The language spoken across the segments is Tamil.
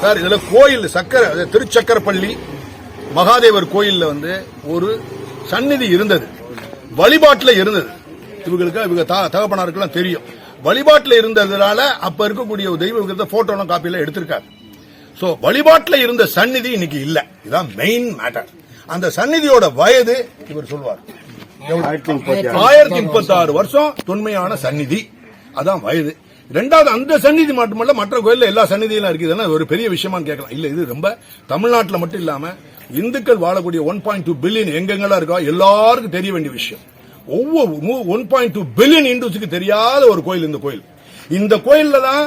சார் இதுல கோயில் சக்கர திருச்சக்கரப்பள்ளி மகாதேவர் கோயில்ல வந்து ஒரு சந்நிதி இருந்தது. வழிபாட்டுல இருந்தது. இவங்களுக்கு இவங்க தகப்பனாருக்கெல்லாம் தெரியும். வழிபாட்டுல இருந்ததுனால அப்ப இருக்கக்கூடிய தெய்வ விக்கிரத்தை போட்டோலாம் காப்பியெல்லாம் எடுத்திருக்காரு. சோ வழிபாட்டுல இருந்த சந்நிதி இன்னைக்கு இல்ல. இதான் மெயின் மேட்டர் அந்த சந்நிதியோட வயது இவர் சொல்வார். ஆயிரத்தி முப்பத்தி ஆறு. வருஷம் தொன்மையான சந்நிதி. அதான் வயது. ரெண்டாவது அந்த சந்நிதி மட்டுமல்ல மற்ற கோயில்ல எல்லா சந்நிதியும் இருக்குதுன்னா ஒரு பெரிய விஷயமான்னு கேட்கலாம். இல்ல இது ரொம்ப தமிழ்நாட்டுல மட்டும் இல்லாம இந்துக்கள் வாழக்கூடிய ஒன் பாயிண்ட் டூ பில்லியன் எங்கெங்கெல்லாம் இருக்கோ எல்லாருக்கும் தெரிய வேண்டிய விஷயம். ஒவ்வொரு ஒன் பாயிண்ட் டூ பில்லியன் இந்துஸுக்கு தெரியாத ஒரு கோயில் இந்த கோயில். இந்த கோயில்ல தான்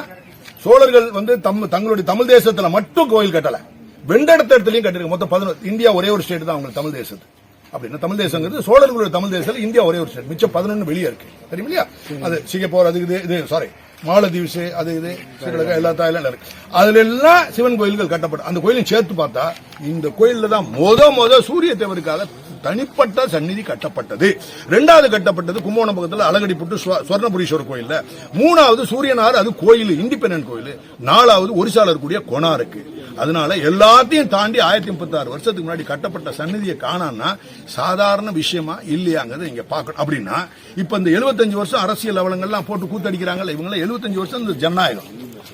சோழர்கள் வந்து தம் தங்களுடைய தமிழ் தேசத்துல மட்டும் கோயில் கட்டல. வெண்டெடுத்த இடத்துலயும் கட்டிருக்க மொத்தம் பதினொரு இந்தியா ஒரே ஒரு ஸ்டேட் தான் அவங்களுக்கு தமிழ் தேசத்து. அப்படின்னா தமிழ் தேசங்கிறது சோழர்களுடைய தமிழ் தேசத்துல இந்தியா ஒரே ஒரு ஸ்டேட் மிச்சம் பதினொன்று வெளியே இருக்கு. தெரியும் இல்லையா அது சிங்கப்பூர் அது இது இது சாரி மாலதீவ்ஸ் அது இது ஸ்ரீலங்கா எல்லா தாய்லாந்து இருக்கு அதுல எல்லாம் சிவன் கோயில்கள் கட்டப்படும். அந்த கோயிலையும் சேர்த்து பார்த்தா இந்த கோயில்ல தான் மொத மொத சூரிய தேவருக்காக தனிப்பட்ட சந்நிதி கட்டப்பட்டது. ரெண்டாவது கட்டப்பட்டது கும்பகோணம் பக்கத்தில் அழகடிப்புட்டு ஸ்வ- சுவர்ணபுரீஸ்வரர் கோயில் மூணாவது சூரியனார் அது கோயில் இண்டிபெண்டன்ட் கோயில். நாலாவது ஒரிசால இருக்கக்கூடிய கொனாருக்கு அதனால எல்லாத்தையும் தாண்டி ஆயிரத்தி முப்பத்தி ஆறு வருஷத்துக்கு முன்னாடி கட்டப்பட்ட சன்னதியை காணான்னா சாதாரண விஷயமா இல்லையாங்கிறது இங்க பார்க்கணும். அப்படின்னா இப்ப இந்த 75 வருஷம் அரசியல் அவலங்கள்லாம் போட்டு கூத்தடிக்கிறாங்கல்ல இவங்க 75 வருஷம் இந்த ஜனநாயகம்.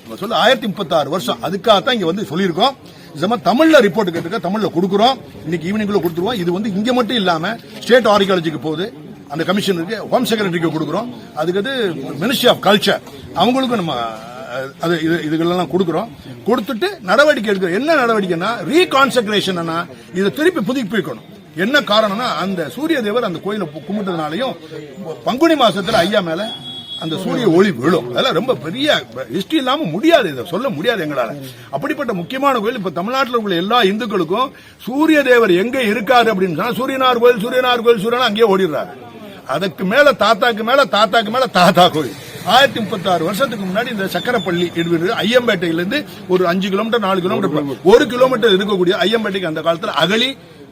நம்ம சொல்ல ஆயிரத்தி முப்பத்தி ஆறு வருஷம். அதுக்காகத்தான் இங்க வந்து சொல்லியிருக்கோம். நம்ம தமிழ்ல ரிப்போர்ட் கேட்டுக்க தமிழ்ல கொடுக்குறோம். இன்னைக்கு ஈவினிங்ல கொடுத்துருவோம். இது வந்து இங்க மட்டும் இல்லாம ஸ்டேட் ஆர்கியாலஜிக்கு போகுது. அந்த கமிஷனுக்கு ஹோம் செக்ரட்டரிக்கு கொடுக்குறோம். அதுக்கு அது மினிஸ்ட்ரி ஆஃப் கல்ச்சர் அவங்களுக்கும் நம்ம அது இது இதுகளெல்லாம் கொடுக்குறோம். கொடுத்துட்டு நடவடிக்கை எடுக்கிறோம் என்ன நடவடிக்கைன்னா ரீகான்சன்ட்ரேஷன் இதை திருப்பி புதுப்பிக்கணும். என்ன காரணம்னா அந்த சூரிய தேவர் அந்த கோயிலை கும்பிட்டதுனாலையும் பங்குனி மாசத்துல ஐயா மேல அந்த சூரிய ஒளி விழும். அதெல்லாம் ரொம்ப பெரிய ஹிஸ்டரி இல்லாம முடியாது இதை. சொல்ல முடியாது எங்களால. அப்படிப்பட்ட முக்கியமான கோயில் இப்ப தமிழ்நாட்டில் உள்ள எல்லா இந்துக்களுக்கும் சூரிய தேவர் எங்க இருக்காரு அப்படின்னு சொன்னா சூரியனார் கோயில் சூரியனார் கோயில் சூரியனா அங்கேயே ஓடிடுறாரு. அதுக்கு மேல தாத்தாக்கு மேல தாத்தாக்கு மேல தாத்தா கோயில். ஆயிரத்தி முப்பத்தி ஆறு வருஷத்துக்கு முன்னாடி இந்த சக்கரப்பள்ளி இடுவது ஐயம்பேட்டையிலிருந்து ஒரு அஞ்சு கிலோமீட்டர் நாலு கிலோமீட்டர் ஒரு கிலோமீட்டர் இருக்கக்கூடிய ஐயம்பேட்டைக்கு அந்த காலத்தில் அகலி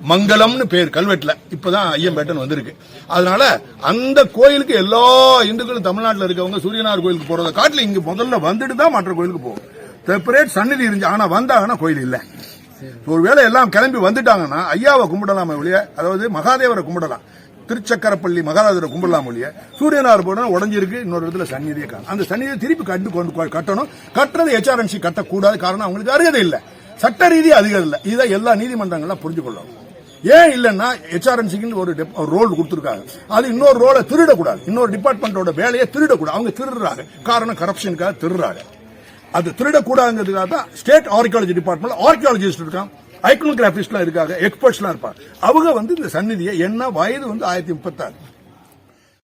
மங்கலம்னு பேர் கல்வெட்டுல. இப்பதான் ஐயம்பேட்டன் வந்திருக்கு. அதனால அந்த கோயிலுக்கு எல்லா இந்துக்களும் தமிழ்நாட்டில் இருக்கவங்க சூரியனார் கோயிலுக்கு போறத காட்டுல இங்க முதல்ல வந்துட்டு தான் மற்ற கோயிலுக்கு போகும். செப்பரேட் சன்னதி இருந்துச்சு. ஆனா வந்தாங்கன்னா கோயில் இல்லை. ஒருவேளை எல்லாம் கிளம்பி வந்துட்டாங்கன்னா ஐயாவை கும்பிடலாம் ஒழிய அதாவது மகாதேவரை கும்பிடலாம். திருச்சக்கரப்பள்ளி மகாராஜரை கும்பிடலாம் ஒழிய சூரியனார் போட உடஞ்சிருக்கு இன்னொரு இடத்துல சன்னிதியை காணும் அந்த சந்நிதியை திருப்பி கண்டு கொண்டு கட்டணும். கட்டுறது ஹெச்ஆர்என்சி கட்டக்கூடாது காரணம் அவங்களுக்கு அருகதை இல்லை. சட்ட ரீதி அதிகம் இல்லை. இதை எல்லா நீதிமன்றங்கள்லாம் புரிஞ்சு கொள்ளணும் ஏன் இல்லைன்னா ஹெச்ஆர்என்சிக்கு ஒரு ரோல் கொடுத்துருக்காங்க. அது இன்னொரு ரோலை திருடக்கூடாது. இன்னொரு டிபார்ட்மெண்டோட வேலையை திருடக்கூடாது. அவங்க திருடுறாங்க. காரணம் கரப்ஷனுக்காக திருடுறாங்க. அது திருடக்கூடாதுங்கிறதுக்காக தான் ஸ்டேட் ஆர்கியாலஜி டிபார்ட்மெண்ட் ஆர்கியாலஜிஸ்ட் இருக்கான். ஐக்கனோகிராபிஸ்ட்லாம் இருக்காங்க. எக்ஸ்பர்ட்ஸ்லாம் இருப்பாங்க. அவங்க வந்து இந்த சந்நிதியை என்ன வயது வந்து ஆயிரத்தி முப்பத்தாறு.